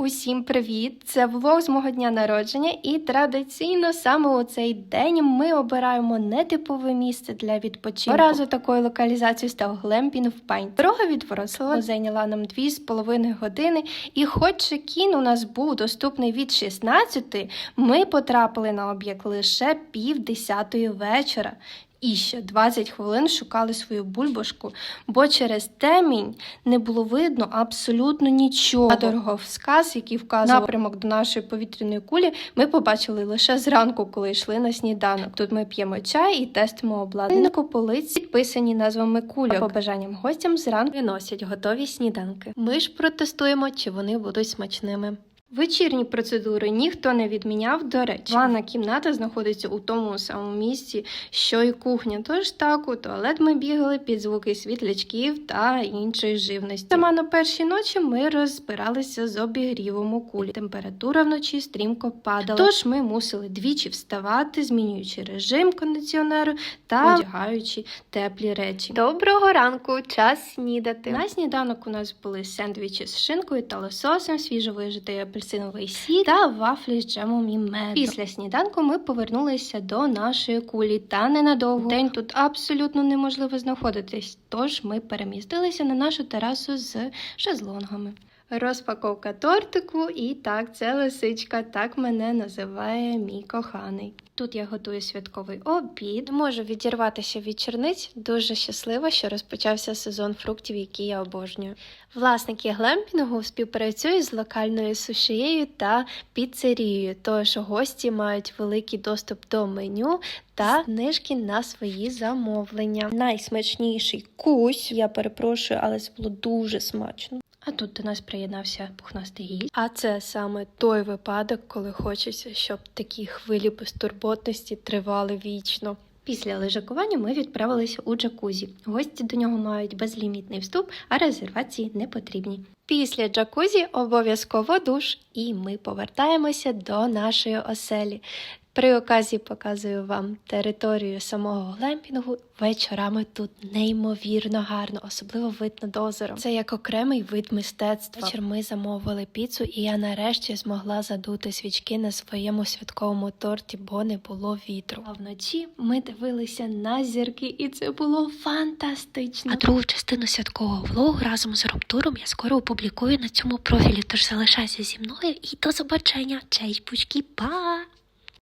Усім привіт! Це влог з мого дня народження, і традиційно саме у цей день ми обираємо нетипове місце для відпочинку. Разу такою локалізацією став глемпінг в Пайн. Дорога від Вроцлава зайняла нам 2,5 години, і хоч чекін у нас був доступний від 16, ми потрапили на об'єкт лише пів десятої вечора. І ще 20 хвилин шукали свою бульбашку, бо через темінь не було видно абсолютно нічого. Дороговсказ, який вказував напрямок до нашої повітряної кулі, ми побачили лише зранку, коли йшли на сніданок. Тут ми п'ємо чай і тестимо обладнання. На полиці підписані назвами кульок. А побажанням гостям зранку виносять готові сніданки. Ми ж протестуємо, чи вони будуть смачними. Вечірні процедури ніхто не відміняв. До речі, ванна кімната знаходиться у тому самому місці, що і кухня. Тож так, у туалет ми бігали під звуки світлячків та іншої живності. Сама на першій ночі ми розбиралися з обігрівом у кулі. Температура вночі стрімко падала. Тож ми мусили двічі вставати, змінюючи режим кондиціонеру та одягаючи теплі речі. Доброго ранку, час снідати. На сніданок у нас були сендвічі з шинкою та лососем, свіжовижитий апельсиновий сік та вафлі з джемом і медом. Після сніданку ми повернулися до нашої кулі та ненадовго. День тут абсолютно неможливо знаходитись, тож ми перемістилися на нашу терасу з шезлонгами. Розпаковка тортику, і так, це лисичка, так мене називає мій коханий. Тут я готую святковий обід. Можу відірватися від черниць. Дуже щаслива, що розпочався сезон фруктів, які я обожнюю. Власники глемпінгу співпрацюють з локальною сушією та піцерією, тож гості мають великий доступ до меню та знижки на свої замовлення. Найсмачніший кусь, я перепрошую, але це було дуже смачно. А тут до нас приєднався пухнастий гість. А це саме той випадок, коли хочеться, щоб такі хвилі безтурботності тривали вічно. Після лежакування ми відправилися у джакузі. Гості до нього мають безлімітний вступ, а резервації не потрібні. Після джакузі обов'язково душ, і ми повертаємося до нашої оселі. При оказі показую вам територію самого глемпінгу. Вечорами тут неймовірно гарно, особливо вид над озером. Це як окремий вид мистецтва. Вечір ми замовили піцу, і я нарешті змогла задути свічки на своєму святковому торті, бо не було вітру. А вночі ми дивилися на зірки, і це було фантастично. А другу частину святкового влогу разом з Ромтуром я скоро опублікую на цьому профілі. Тож залишайся зі мною і до побачення. Чай, пучки, па!